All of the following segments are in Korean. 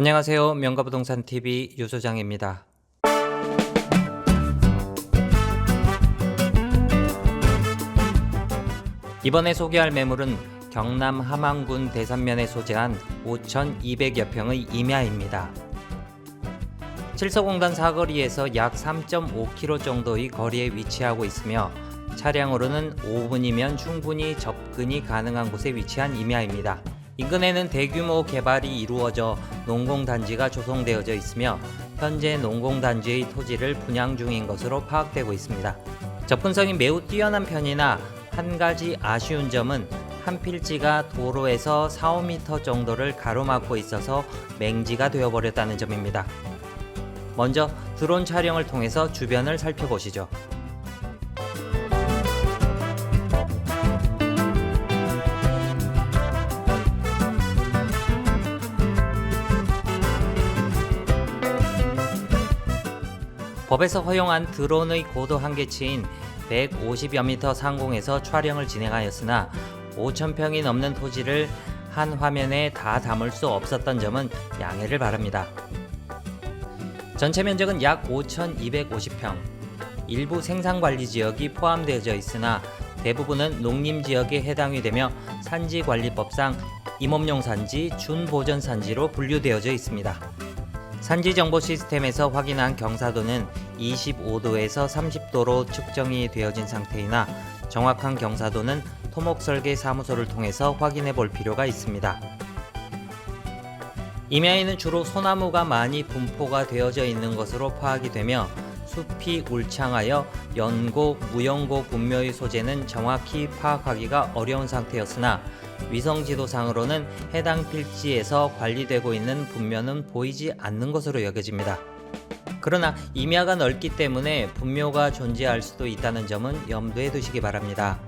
안녕하세요. 명가부동산 TV 유소장입니다. 이번에 소개할 매물은 경남 함안군 대산면에 소재한 5,200여 평의 임야입니다. 칠서공단 사거리에서 약 3.5km 정도의 거리에 위치하고 있으며 차량으로는 5분이면 충분히 접근이 가능한 곳에 위치한 임야입니다. 인근에는 대규모 개발이 이루어져 농공단지가 조성되어져 있으며 현재 농공단지의 토지를 분양 중인 것으로 파악되고 있습니다. 접근성이 매우 뛰어난 편이나 한 가지 아쉬운 점은 한 필지가 도로에서 4, 5m 정도를 가로막고 있어서 맹지가 되어버렸다는 점입니다. 먼저 드론 촬영을 통해서 주변을 살펴보시죠. 법에서 허용한 드론의 고도 한계치인 150여 미터 상공에서 촬영을 진행하였으나 5,000평이 넘는 토지를 한 화면에 다 담을 수 없었던 점은 양해를 바랍니다. 전체 면적은 약 5,250평. 일부 생산 관리 지역이 포함되어져 있으나 대부분은 농림 지역에 해당이 되며 산지 관리법상 임업용 산지, 준보전 산지로 분류되어져 있습니다. 산지 정보 시스템에서 확인한 경사도는 25도에서 30도로 측정이 되어진 상태이나 정확한 경사도는 토목 설계 사무소를 통해서 확인해 볼 필요가 있습니다. 임야에는 주로 소나무가 많이 분포가 되어져 있는 것으로 파악이 되며 숲이 울창하여 연고, 무연고 분묘의 소재는 정확히 파악하기가 어려운 상태였으나 위성 지도상으로는 해당 필지에서 관리되고 있는 분묘는 보이지 않는 것으로 여겨집니다. 그러나 임야가 넓기 때문에 분묘가 존재할 수도 있다는 점은 염두에 두시기 바랍니다.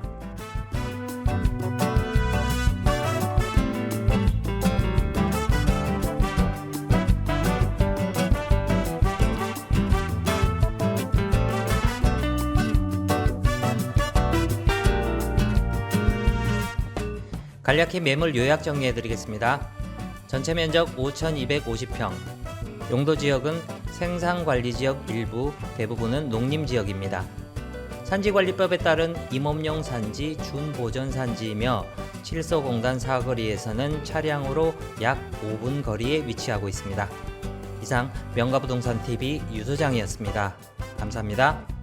간략히 매물 요약 정리해 드리겠습니다. 전체 면적 5,250평. 용도 지역은 생산관리 지역 일부, 대부분은 농림 지역입니다. 산지관리법에 따른 임업용 산지, 준보전 산지이며 칠서공단 사거리에서는 차량으로 약 5분 거리에 위치하고 있습니다. 이상 명가부동산 TV 유소장이었습니다. 감사합니다.